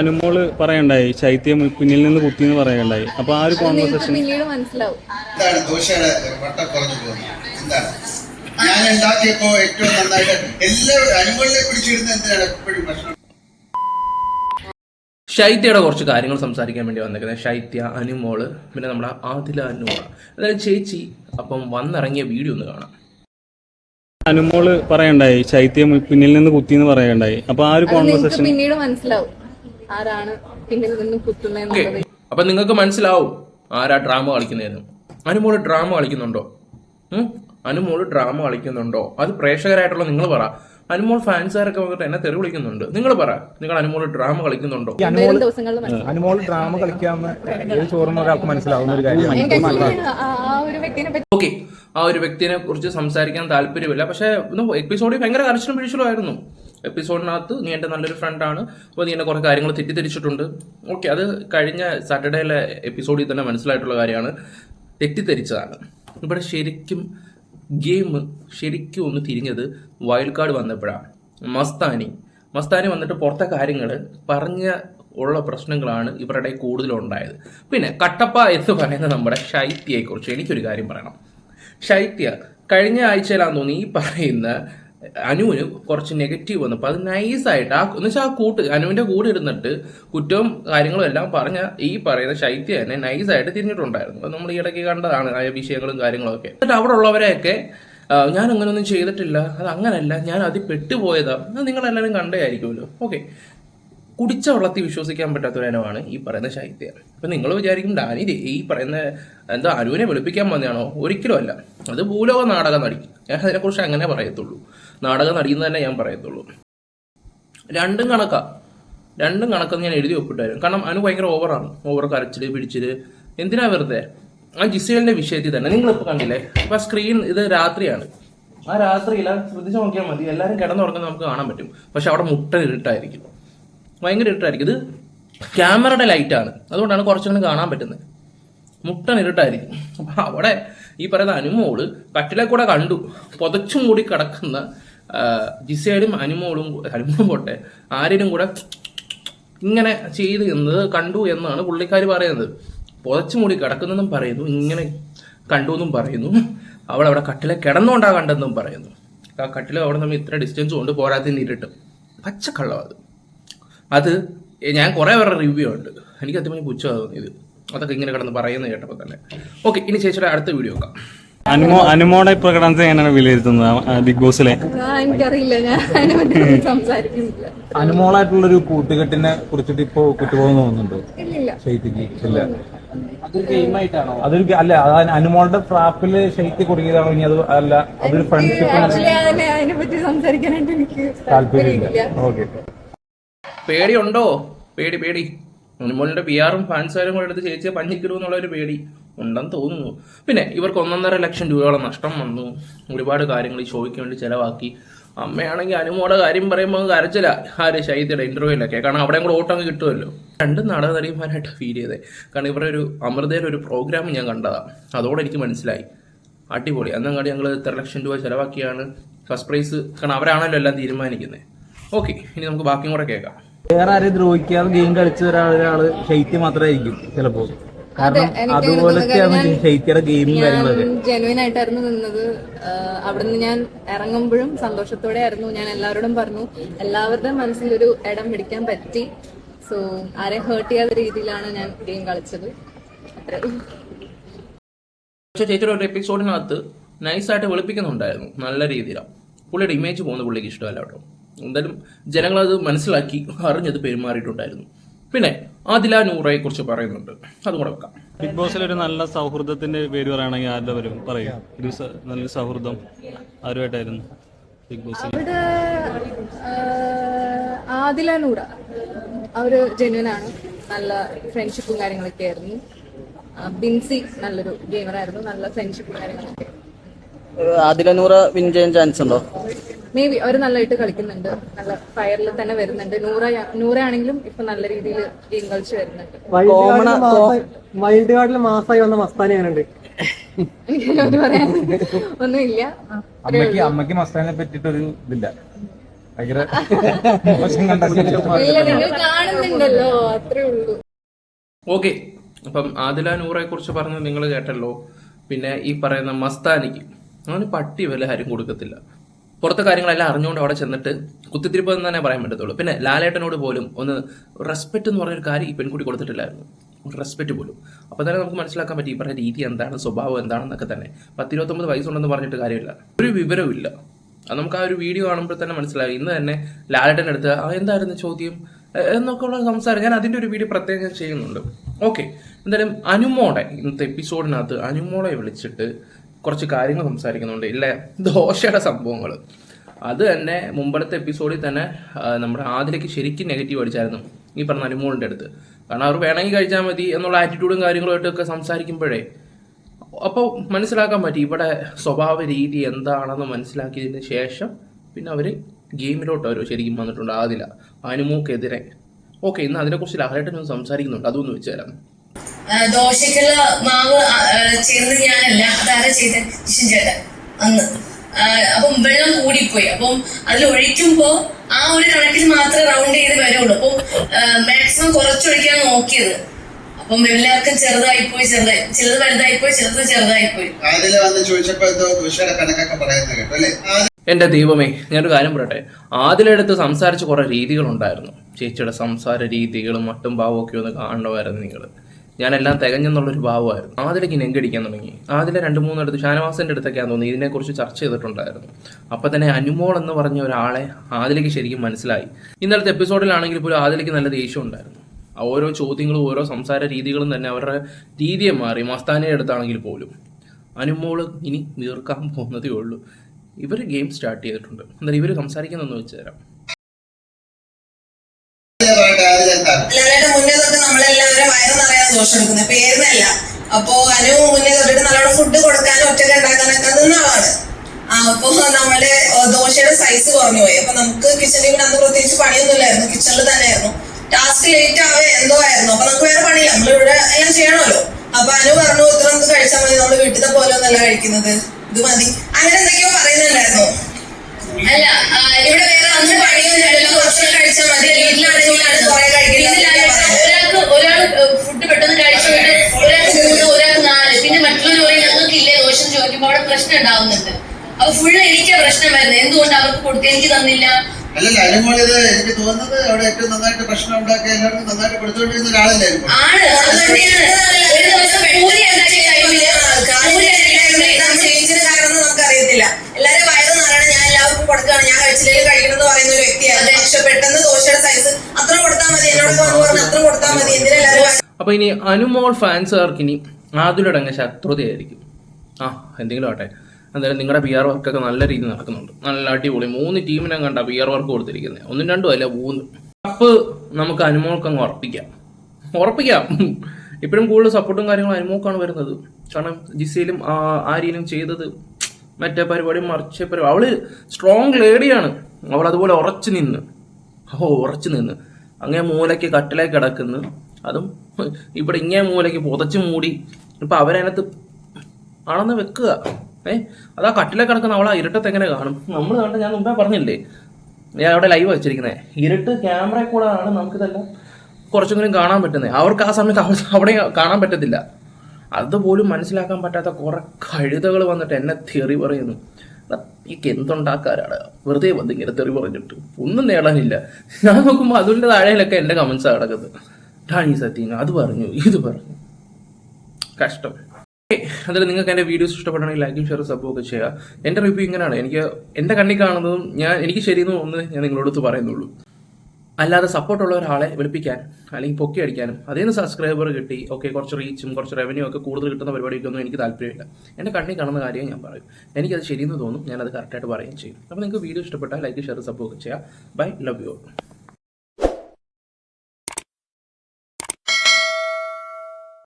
അനുമോൾ പറയണ്ടായി ശൈത്യം പിന്നിൽ നിന്ന് കുത്തി എന്ന് പറയണ്ടായി. അപ്പൊ ആ ഒരു കോൺവെർസേഷൻ പിന്നീട് മനസ്സിലാവും. എന്താണ് ദോശയുടെ വട്ടം കുറഞ്ഞു പോകുന്നത് എന്താണ്? ഞാൻ ഉണ്ടാക്കിയപ്പോ ഏറ്റവും നന്നായിട്ട് എല്ലാവരും അനുമോളിനെ പിടിച്ചിരുന്ന എന്തിനാണ് എപ്പോഴും ഭക്ഷണം? ശൈത്യയുടെ കുറച്ച് കാര്യങ്ങൾ സംസാരിക്കാൻ വേണ്ടി വന്നേക്കുന്നത്. ശൈത്യ അനുമോൾ പിന്നെ നമ്മുടെ ആദില അനുമോള. അതായത് ചേച്ചി അപ്പം വന്നിറങ്ങിയ വീഡിയോ ഒന്ന് കാണാം. അനുമോൾ പറയണ്ടായി ശൈത്യം പിന്നിൽ നിന്ന് കുത്തി എന്ന് പറയണ്ടായി. അപ്പൊ ആ ഒരു കോൺവെർസേഷൻ പിന്നീട് മനസ്സിലാവും. ആരാണ് പിന്നിൽ നിന്നും കുത്തുന്നത് അപ്പൊ നിങ്ങൾക്ക് മനസ്സിലാവും ആരാ ഡ്രാമ കളിക്കുന്നതെന്ന്. അനുമോൾ ഡ്രാമ കളിക്കുന്നുണ്ടോ? ഉം? അനുമോൾ ഡ്രാമ കളിക്കുന്നുണ്ടോ? അത് പ്രേക്ഷകരായിട്ടുള്ള നിങ്ങൾ പറ. അനുമോൾ ഫാൻസുകാരൊക്കെ വന്നിട്ട് എന്നെ തെറി വിളിക്കുന്നുണ്ട്? നിങ്ങൾ പറ. നിങ്ങൾ അനുമോൾ ഡ്രാമ കളിക്കുന്നുണ്ടോ? അനുമോൾ ഡ്രാമ കളിക്കാമെന്ന് ചോറുന്ന ഒരാൾക്ക് മനസ്സിലാവുന്ന ഒരു കാര്യമാണ്. ആ- ആ ഒരു വ്യക്തിനെ പറ്റി ഓക്കെ. ആ ഒരു വ്യക്തിനെ കുറിച്ച് സംസാരിക്കാൻ താല്പര്യമില്ല. പക്ഷേ എപ്പിസോഡിൽ ഭയങ്കര കർശനം പിടിച്ചിലും ആയിരുന്നു. എപ്പിസോഡിനകത്ത് നീ എന്റെ നല്ലൊരു ഫ്രണ്ടാണ് അപ്പോൾ നീ എന്നെ കുറേ കാര്യങ്ങൾ തെറ്റിദ്ധരിച്ചിട്ടുണ്ട്. ഓക്കെ അത് കഴിഞ്ഞ സാറ്റർഡേയിലെ എപ്പിസോഡിൽ തന്നെ മനസ്സിലായിട്ടുള്ള കാര്യമാണ്. തെറ്റിദ്ധരിച്ചതാണ്. ഇവിടെ ശരിക്കും ഗെയിം ശരിക്കും ഒന്ന് തിരിഞ്ഞത് വൈൽഡ് കാർഡ് വന്നപ്പോഴാണ്. മസ്താനി. മസ്താനി വന്നിട്ട് പുറത്തെ കാര്യങ്ങൾ പറഞ്ഞ ഉള്ള പ്രശ്നങ്ങളാണ് ഇവരുടെ കൂടുതലുണ്ടായത്. പിന്നെ കട്ടപ്പ എന്ന് പറയുന്ന നമ്മുടെ ശൈത്യയെക്കുറിച്ച് എനിക്കൊരു കാര്യം പറയണം. ശൈത്യ കഴിഞ്ഞ ആഴ്ചയിലാന്ന് തോന്നി ഈ പറയുന്ന അനുവിന് കുറച്ച് നെഗറ്റീവ് വന്നു. അപ്പൊ അത് നൈസായിട്ട് ആ എന്ന് വെച്ചാൽ ആ കൂട്ട് അനുവിന്റെ കൂടെ ഇരുന്നിട്ട് കുറ്റവും കാര്യങ്ങളും എല്ലാം പറഞ്ഞ ഈ പറയുന്ന ശൈത്യ തന്നെ നൈസായിട്ട് തിരിഞ്ഞിട്ടുണ്ടായിരുന്നു. അപ്പൊ നമ്മൾ ഈ ഇടയ്ക്ക് കണ്ടതാണ് ആ വിഷയങ്ങളും കാര്യങ്ങളൊക്കെ. എന്നിട്ട് അവിടെ ഉള്ളവരെയൊക്കെ ഞാൻ അങ്ങനെയൊന്നും ചെയ്തിട്ടില്ല. അത് അങ്ങനല്ല. ഞാൻ അത് നിങ്ങളെല്ലാവരും കണ്ടേ ആയിരിക്കുമല്ലോ ഓക്കെ. കുടിച്ച വെള്ളത്തിൽ വിശ്വസിക്കാൻ പറ്റാത്ത ഒരു ഇനമാണ് ഈ പറയുന്ന ശൈത്യ. അപ്പം നിങ്ങൾ വിചാരിക്കും ഡാനി ഈ പറയുന്ന എന്താ അനുവിനെ വെളുപ്പിക്കാൻ വന്നതാണോ? ഒരിക്കലും അല്ല. അത് ഭൂലോക നാടക നടി. ഞാൻ അതിനെക്കുറിച്ച് അങ്ങനെ പറയത്തുള്ളൂ. നാടക നടിയെന്ന് തന്നെ ഞാൻ പറയത്തുള്ളൂ. രണ്ടും കണക്കാ. രണ്ടും കണക്കെന്ന് ഞാൻ എഴുതി ഒപ്പിട്ടായിരുന്നു. കാരണം അനു ഭയങ്കര ഓവറാണ്. ഓവർ കരച്ചിൽ പിടിച്ചിൽ. എന്തിനാ വെറുതെ? ആ ജിസേലിന്റെ വിഷയത്തിൽ തന്നെ. നിങ്ങളിപ്പോൾ കണ്ടില്ലേ? ഇപ്പൊ സ്ക്രീൻ ഇത് രാത്രിയാണ്. ആ രാത്രിയിൽ ശ്രദ്ധിച്ച് നോക്കിയാൽ മതി. എല്ലാവരും കിടന്നുറങ്ങുന്നത് നമുക്ക് കാണാൻ പറ്റും. പക്ഷെ അവിടെ മുട്ട ഇരുട്ടായിരിക്കും. ഭയങ്കര ഇരുട്ടായിരിക്കും. ഇത് ക്യാമറയുടെ ലൈറ്റാണ് അതുകൊണ്ടാണ് കുറച്ചുകൂടി കാണാൻ പറ്റുന്നത്. മുട്ടൻ ഇരുട്ടായിരിക്കും. അപ്പം അവിടെ ഈ പറയുന്ന അനുമോൾ കട്ടിലെ കൂടെ കണ്ടു. പുതച്ചും കൂടി കിടക്കുന്ന ജിസയുടെയും അനുമോളും അനുമോളും പോട്ടെ ആരേലും കൂടെ ഇങ്ങനെ ചെയ്ത് എന്നത് കണ്ടു എന്നാണ് പുള്ളിക്കാർ പറയുന്നത്. പുതച്ചു മൂടി കിടക്കുന്നെന്നും പറയുന്നു. ഇങ്ങനെ കണ്ടു എന്നും പറയുന്നു. അവൾ അവിടെ കട്ടിലെ കിടന്നുകൊണ്ടാ കണ്ടെന്നും പറയുന്നു. ആ കട്ടിലെ അവിടെ നമ്മൾ ഇത്ര ഡിസ്റ്റൻസ് കൊണ്ട് പോരാത്തിന് ഇരുട്ടും. പച്ചക്കള്ളം അത്. അത് ഞാൻ കുറേ പേരുടെ റിവ്യൂ ഉണ്ട്. എനിക്ക് അത്യാവശ്യം പുച്ഛമാണ് തോന്നിയത് അതൊക്കെ ഇങ്ങനെ കിടന്ന് പറയുന്നത് കേട്ടപ്പോൾ തന്നെ. ഓക്കെ ഇനി ചേച്ചിയുടെ അടുത്ത വീഡിയോ നോക്കാം അനുമോ അനുമോടെ പ്രകടനത്തെ എങ്ങനെയാണ് വിലയിരുത്തുന്നത്? ബിഗ് ബോസിലെ? ആ, എനിക്കറിയില്ല. ഞാൻ സംസാരിക്കുന്നില്ല. അനുമോളായിട്ടുള്ള ഒരു കൂട്ടുകെട്ടിനെ കുറിച്ചിട്ട് ഇപ്പോ കുറ്റബോധം തോന്നുന്നുണ്ടോ? ശൈത്യക്ക് ഇല്ല. അതൊരു അല്ല അനുമോളുടെ ട്രാപ്പിൽ ശൈത്യ കുടുങ്ങിയതാണോ ഇനി അത് അല്ല അതൊരു ഫ്രണ്ട്ഷിപ്പ് താല്പര്യം അതിനെ പറ്റി സംസാരിക്കാനായിട്ട് എനിക്ക് താല്പര്യമില്ല. താല്പര്യമില്ല. ഓക്കെ പേടിയുണ്ടോ? പേടി പേടി. ഉണ്ണിമോളിന്റെ പി ആറും ഫാൻസുകാരും കൂടെ എടുത്ത് ചേച്ചിയെ പഞ്ഞിക്കിടും എന്നുള്ള ഒരു പേടി ഉണ്ടെന്ന് തോന്നുന്നു. പിന്നെ ഇവർക്ക് ഒന്നൊന്നര ലക്ഷം രൂപയോളം നഷ്ടം വന്നു. ഒരുപാട് കാര്യങ്ങൾ ഈ ഷോയ്ക്ക് വേണ്ടി ചിലവാക്കി. അമ്മയാണെങ്കിൽ അനുമോടെ കാര്യം പറയുമ്പോൾ കരച്ചില്ല ആര് ശൈത്യയുടെ ഇന്റർവ്യൂലൊക്കെ കാരണം അവിടെയും കൂടെ ഓട്ടം കിട്ടുമല്ലോ. രണ്ടും നാടക നടിമാരായിട്ട് ഫീൽ ചെയ്തേ. കാരണം ഇവരുടെ ഒരു അമൃതയുടെ ഒരു പ്രോഗ്രാം ഞാൻ കണ്ടതാണ് അതോടെ എനിക്ക് മനസ്സിലായി. അടിപൊളി. അന്നങ്ങാടി ഞങ്ങൾ ഇത്ര ലക്ഷം രൂപ ചിലവാക്കിയാണ്. ഫസ്റ്റ് പ്രൈസ് കാരണം അവരാണല്ലോ എല്ലാം തീരുമാനിക്കുന്നത് ഓക്കെ ഇനി നമുക്ക് ബാക്കിയും കൂടെ കേൾക്കാം. വേറെ ആരെയും ദ്രോഹിക്കാതെ ഗെയിം കളിച്ച ഒരാളൊരാൾ ശൈത്യം മാത്രമായിരിക്കും ചിലപ്പോ. കാരണം അതുപോലത്തെയാണ് ശൈത്യയുടെ ഗെയിമും കാര്യങ്ങളൊക്കെ ജെനുവിൻ ആയിട്ടായിരുന്നു നിന്നത്. അവിടുന്ന് ഞാൻ ഇറങ്ങുമ്പോഴും സന്തോഷത്തോടെ ആയിരുന്നു ഞാൻ എല്ലാവരോടും പറഞ്ഞു എല്ലാവരുടെയും മനസ്സിൽ ഒരു ഇടം പിടിക്കാൻ പറ്റി. സോ ആരെ ഹേർട്ട് ചെയ്യാത്ത രീതിയിലാണ് ഞാൻ ഗെയിം കളിച്ചത്. പക്ഷേ ചേച്ചിയുടെ ഒരു എപ്പിസോഡിനകത്ത് നൈസായിട്ട് വെളുപ്പിക്കുന്നുണ്ടായിരുന്നു. നല്ല രീതിയിലാണ് പുള്ളിയുടെ ഇമേജ് പോകുന്നത് പുള്ളിക്ക് ഇഷ്ടമല്ല കേട്ടോ. എന്തായാലും ജനങ്ങളത് മനസ്സിലാക്കി അറിഞ്ഞത് പെരുമാറിയിട്ടുണ്ടായിരുന്നു. പിന്നെ ആദില നൂറയെ കുറിച്ച് പറയുന്നുണ്ട്. അതും കൂടെ വെക്കാം. ബിഗ് ബോസിൽ ഒരു നല്ല സൗഹൃദത്തിന്റെ പേര് പറയുകയാണെങ്കിൽ ആരുടെ വരും പറയും. ഒരു നല്ല സൗഹൃദം ആരുമായിട്ടായിരുന്നു ബിഗ് ബോസിൽ? അവിടെ ആദില നൂറ. അവർ ജെന്യുവൻ ആണ്. നല്ല ഫ്രണ്ട്ഷിപ്പും കാര്യങ്ങളൊക്കെ ആയിരുന്നു. ബിൻസി നല്ലൊരു ഗെയിമറായിരുന്നു നല്ല ഫ്രണ്ട്ഷിപ്പും കാര്യങ്ങളൊക്കെ. നൂറ വിൻ ചെയ്യാൻ ചാൻസ് ഉണ്ടോ? മേ ബി അവർ നല്ലതായിട്ട് കളിക്കുന്നുണ്ട്. നല്ല ഫയറിൽ തന്നെ വരുന്നുണ്ട്. നൂറ നൂറയാണെങ്കിലും ഇപ്പൊ നല്ല രീതിയിൽ ഗെയിം കളിച്ച് വരുന്നുണ്ട്. വൈൽഡ് കാർഡിൽ മാസമായി വന്ന മസ്താനി ഞാനുണ്ട് ഒന്നുമില്ല. അമ്മയ്ക്ക് അമ്മയ്ക്ക് മസ്താനെ പറ്റിയിട്ട് ഒരു ഇതില്ല. ഭയങ്കര കാണുന്നുണ്ടല്ലോ. അത്രേ ഉള്ളൂ. ഓക്കെ അപ്പം ആദില നൂറെ കുറിച്ച് പറഞ്ഞത് നിങ്ങൾ കേട്ടല്ലോ. പിന്നെ ഈ പറയുന്ന മസ്താനിക്ക്. അവന് പട്ടി വില ആരും കൊടുക്കത്തില്ല. പുറത്തെ കാര്യങ്ങളെല്ലാം അറിഞ്ഞുകൊണ്ട് അവിടെ ചെന്നിട്ട് കുത്തിത്തിരിപ്പ് എന്ന് തന്നെ പറയാൻ പറ്റത്തുള്ളൂ. പിന്നെ ലാലേട്ടനോട് പോലും ഒന്ന് റെസ്പെക്റ്റ് എന്ന് പറഞ്ഞൊരു കാര്യം ഈ പെൺകുട്ടി കൊടുത്തിട്ടില്ലായിരുന്നു. റെസ്പെക്റ്റ് പോലും. അപ്പോൾ തന്നെ നമുക്ക് മനസ്സിലാക്കാൻ പറ്റി ഇവരുടെ രീതി എന്താണ് സ്വഭാവം എന്താണെന്നൊക്കെ തന്നെ. പത്തിരുപത്തൊമ്പത് വയസ്സുണ്ടെന്ന് പറഞ്ഞിട്ട് കാര്യമില്ല. ഒരു വിവരവുമില്ല അത് നമുക്ക് ആ ഒരു വീഡിയോ കാണുമ്പോൾ തന്നെ മനസ്സിലായി. ഇന്ന് തന്നെ ലാലേട്ടന്റെ അടുത്ത് ആ എന്തായിരുന്നു ചോദ്യം? എന്നൊക്കെ ഉള്ള സംസാരം. ഞാൻ അതിന്റെ ഒരു വീഡിയോ പ്രത്യേകം ചെയ്യുന്നുണ്ട്. ഓക്കെ. എന്തായാലും അനുമോടെ ഇന്നത്തെ എപ്പിസോഡിനകത്ത് അനുമോളെ വിളിച്ചിട്ട് കുറച്ച് കാര്യങ്ങൾ സംസാരിക്കുന്നുണ്ട്. ഇല്ല ദോഷയുടെ സംഭവങ്ങൾ അത് തന്നെ മുമ്പത്തെ എപ്പിസോഡിൽ തന്നെ നമ്മുടെ ആദിലേക്ക് ശരിക്കും നെഗറ്റീവ് അടിച്ചായിരുന്നു. ഈ പറഞ്ഞ അനുമോളിന്റെ അടുത്ത്. കാരണം അവർ വേണമെങ്കിൽ കഴിച്ചാൽ മതി എന്നുള്ള ആറ്റിറ്റ്യൂഡും കാര്യങ്ങളുമായിട്ടൊക്കെ സംസാരിക്കുമ്പോഴേ. അപ്പോൾ മനസ്സിലാക്കാൻ പറ്റി ഇവിടെ സ്വഭാവ രീതി എന്താണെന്ന് മനസ്സിലാക്കിയതിന് ശേഷം പിന്നെ അവർ ഗെയിമിലോട്ട് അവർ ശരിക്കും വന്നിട്ടുണ്ട് ആദില. അനുമോക്കെതിരെ. ഓക്കെ ഇന്ന് അതിനെക്കുറിച്ച് ലാലേട്ടൻ സംസാരിക്കുന്നുണ്ട്. അതൊന്ന് വെച്ച് ദോശക്കുള്ള മാവ് ചെയ്തത് ഞാനല്ല. അതാരാ ചെയ്ത? കിഷൻ ചേട്ടൻ. അന്ന്. അപ്പം വെള്ളം കൂടിപ്പോയി. അപ്പം അതിൽ ഒഴിക്കുമ്പോ ആ ഒരു കണക്കിൽ മാത്രമേ റൗണ്ട് ചെയ്ത് വരുള്ളൂ. അപ്പം മാക്സിമം കുറച്ചൊഴിക്കാൻ നോക്കിയത്. അപ്പം എല്ലാവർക്കും ചെറുതായിപ്പോയി ചെറുതായി. ചിലത് വലുതായിപ്പോയി ചിലത് ചെറുതായിപ്പോയി. അതിൽ വന്ന് ചോദിച്ചപ്പോ കണക്കൊക്കെ പറയുന്നത് കേട്ടോ അല്ലേ? എന്റെ ദൈവമേ ഞാനൊരു കാര്യം പറയട്ടെ? ആദിലെടുത്ത് സംസാരിച്ച കുറേ രീതികളുണ്ടായിരുന്നു. ചേച്ചിയുടെ സംസാര രീതികളും മട്ടും ഭാവമൊക്കെ ഒക്കെ ഒന്ന് കാണണമായിരുന്നു നിങ്ങൾ ഞാനെല്ലാം തികഞ്ഞെന്നുള്ളൊരു ഭാവമായിരുന്നു. ആദിലേക്ക് നെങ്കടിക്കാൻ തുടങ്ങി. ആദിലെ രണ്ട് മൂന്നിടത്ത് ഷാനവാസിന്റെ അടുത്തൊക്കെയാന്ന് തോന്നി. ഇതിനെക്കുറിച്ച് ചർച്ച ചെയ്തിട്ടുണ്ടായിരുന്നു. അപ്പം തന്നെ അനുമോൾ എന്ന് പറഞ്ഞ ഒരാളെ ആദിലേക്ക് ശരിക്കും മനസ്സിലായി. ഇന്നലത്തെ എപ്പിസോഡിലാണെങ്കിൽ പോലും ആദിലേക്ക് നല്ല ദേഷ്യം ഉണ്ടായിരുന്നു. ഓരോ ചോദ്യങ്ങളും ഓരോ സംസാര രീതികളും തന്നെ അവരുടെ രീതിയെ മാറി. മസ്താനിയുടെ അടുത്താണെങ്കിൽ പോലും. അനുമോൾ ഇനി വീർക്കാൻ പോകുന്നതേ ഉള്ളൂ. ഇവർ ഗെയിം സ്റ്റാർട്ട് ചെയ്തിട്ടുണ്ട്. എന്തായാലും ഇവർ സംസാരിക്കുന്നതെന്ന് വെച്ച് തരാം. ദോഷം എടുക്കുന്നത് പേരുന്നല്ല അപ്പോ അനു മുന്നേ തൊട്ടിട്ട് നല്ലോണം ഫുഡ് കൊടുക്കാനും ഒറ്റയ്ക്ക് ഉണ്ടാക്കാനൊക്കെ നിന്ന ആളാണ്. അപ്പൊ നമ്മുടെ ദോശയുടെ സൈസ് കുറഞ്ഞു പോയി അപ്പൊ നമുക്ക് കിച്ചണിൽ ഇവിടെ അന്ന് പ്രത്യേകിച്ച് പണിയൊന്നും ഇല്ലായിരുന്നു കിച്ചണിൽ തന്നെയായിരുന്നു. ടാസ്ക് ലേറ്റ് ആവേ എന്തോ ആയിരുന്നു. അപ്പൊ നമുക്ക് വേറെ പണിയില്ല. നമ്മൾ ഇവിടെ എല്ലാം ചെയ്യണമല്ലോ. അപ്പൊ അനു പറഞ്ഞു ഇത്ര നമുക്ക് കഴിച്ചാൽ മതി. നമ്മൾ വീട്ടിലത്തെ പോലെ ഒന്നല്ല കഴിക്കുന്നത്. ഇത് മതി. അങ്ങനെ എന്തൊക്കെയോ പറയുന്നുണ്ടായിരുന്നു. അല്ല ഇവിടെ വേറെ അന്ന് പണിയൊന്നും കുറച്ചൊക്കെ കഴിച്ചാൽ മതി. വരുന്നത് എന്തുകൊണ്ട് അവർക്ക് കൊടുത്ത് എനിക്ക് തന്നില്ല. അല്ലല്ല അനുമോൾ ഇത് എനിക്ക് തോന്നുന്നത് അവിടെ ഏറ്റവും നന്നായിട്ട് പ്രശ്നം ഉണ്ടാക്കി എല്ലാവർക്കും നന്നായിട്ട് കൊടുത്തുകൊണ്ടിരുന്ന ഒരാളല്ലേ ആണ്. ഒരു ദിവസം എന്താ എല്ലാരും വയറ് നിറയണം. ഞാൻ എല്ലാവർക്കും കൊടുക്കുകയാണ്. ഞാൻ കഴിച്ചില്ലെങ്കിൽ കഴിക്കണമെന്ന് പറയുന്ന ഒരു വ്യക്തിയാണ്. പക്ഷെ പെട്ടെന്ന് ദോശയുടെ സൈസ് അത്ര കൊടുത്താൽ മതി. എന്നോട് പറഞ്ഞു അത്ര കൊടുത്താൽ മതി. എന്തിനെല്ലാവരും അപ്പോൾ ഇനി അനുമോൾ ഫാൻസുകാർക്ക് ഇനി ആതുലടങ്ങ ശത്രുതയായിരിക്കും. ആ എന്തെങ്കിലും ആട്ടെ എന്തായാലും നിങ്ങളുടെ പി ആർ വർക്കൊക്കെ നല്ല രീതിയിൽ നടക്കുന്നുണ്ട്. നല്ല അടിപൊളി. മൂന്ന് ടീമിനെ കണ്ട പി ആർ വർക്ക് കൊടുത്തിരിക്കുന്നത് ഒന്നും രണ്ടും അല്ല മൂന്ന്. കപ്പ് നമുക്ക് അനുമോൾക്ക് അങ്ങ് ഉറപ്പിക്കാം. ഉറപ്പിക്കാം. ഇപ്പോഴും കൂടുതൽ സപ്പോർട്ടും കാര്യങ്ങളും അനുമോക്കാണ് വരുന്നത്. കാരണം ജിസയിലും ആരിയിലും ചെയ്തത് മറ്റേ പരിപാടി മറിച്ച പരിപാടി. അവൾ സ്ട്രോങ് ലേഡിയാണ് അവൾ അതുപോലെ ഉറച്ചു നിന്ന്. ഓ ഉറച്ചു നിന്ന്. അങ്ങനെ മൂലയ്ക്ക് കട്ടിലേക്ക് കിടക്കുന്നു. അതും ഇവിടെ ഇങ്ങനെ മൂലയ്ക്ക് പുതച്ചു മൂടി. ഇപ്പൊ അവരതിനകത്ത് ആണെന്ന് വെക്കുക. ഏ? അത് ആ കട്ടിലെ കിടക്കുന്ന അവളെ ഇരുട്ടത്ത് എങ്ങനെ കാണും? നമ്മൾ കണ്ട് ഞാൻ മുമ്പേ പറഞ്ഞില്ലേ? ഞാൻ അവിടെ ലൈവ് വെച്ചിരിക്കുന്നത് ഇരുട്ട് ക്യാമറ കൂടെ ആണ് കുറച്ചെങ്കിലും കാണാൻ പറ്റുന്നത് അവർക്ക് ആ സമയത്ത് അവ- അവിടെ കാണാൻ പറ്റത്തില്ല. അതുപോലും മനസ്സിലാക്കാൻ പറ്റാത്ത കുറെ കഴുതകൾ വന്നിട്ട് എന്നെ തെറി പറയുന്നു. എനിക്ക് എന്തുണ്ടാക്കാരാണ് വെറുതെ വന്ന് ഇങ്ങനെ തെറി പറഞ്ഞിട്ട്. ഒന്നും നേടാനില്ല. ഞാൻ നോക്കുമ്പോൾ അതിന്റെ താഴെയിലൊക്കെ എന്റെ കമൻസ് കിടക്കുന്നത്. ടാണി സത്യം അത് പറഞ്ഞു ഇത് പറഞ്ഞു. കഷ്ടം. അതിൽ നിങ്ങൾക്ക് എന്റെ വീഡിയോസ് ഇഷ്ടപ്പെടണമെങ്കിൽ ലൈക്കും ഷെയർ സപ്പോർട്ട് ചെയ്യുക. എന്റെ റിവ്യൂ ഇങ്ങനെയാണ്. എനിക്ക് എന്റെ കണ്ണി കാണുന്നതും ഞാൻ എനിക്ക് ശരിയെന്ന് ഒന്ന് ഞാൻ നിങ്ങളോട് അടുത്ത് പറയുന്നുള്ളൂ. അല്ലാതെ സപ്പോർട്ടുള്ള ഒരാളെ വിളിപ്പിക്കാൻ അല്ലെങ്കിൽ പൊക്കി അടിക്കാനും നിന്ന് സബ്സ്ക്രൈബർ കിട്ടി ഓക്കെ കുറച്ച് റീച്ചും കുറച്ച് റവന്യൂ ഒക്കെ കൂടുതൽ കിട്ടുന്ന പരിപാടിക്കൊന്നും എനിക്ക് താല്പര്യമില്ല. എന്റെ കണ്ണി കാണുന്ന കാര്യം ഞാൻ പറയും. എനിക്കത് ശരിയെന്ന് തോന്നും ഞാനത് കറക്റ്റായിട്ട് പറയുകയും ചെയ്യും. അപ്പോൾ നിങ്ങൾക്ക് വീഡിയോ ഇഷ്ടപ്പെട്ടാൽ ലൈക്ക് ഷെയർ സപ്പോർട്ട് ചെയ്യുക. Bye love you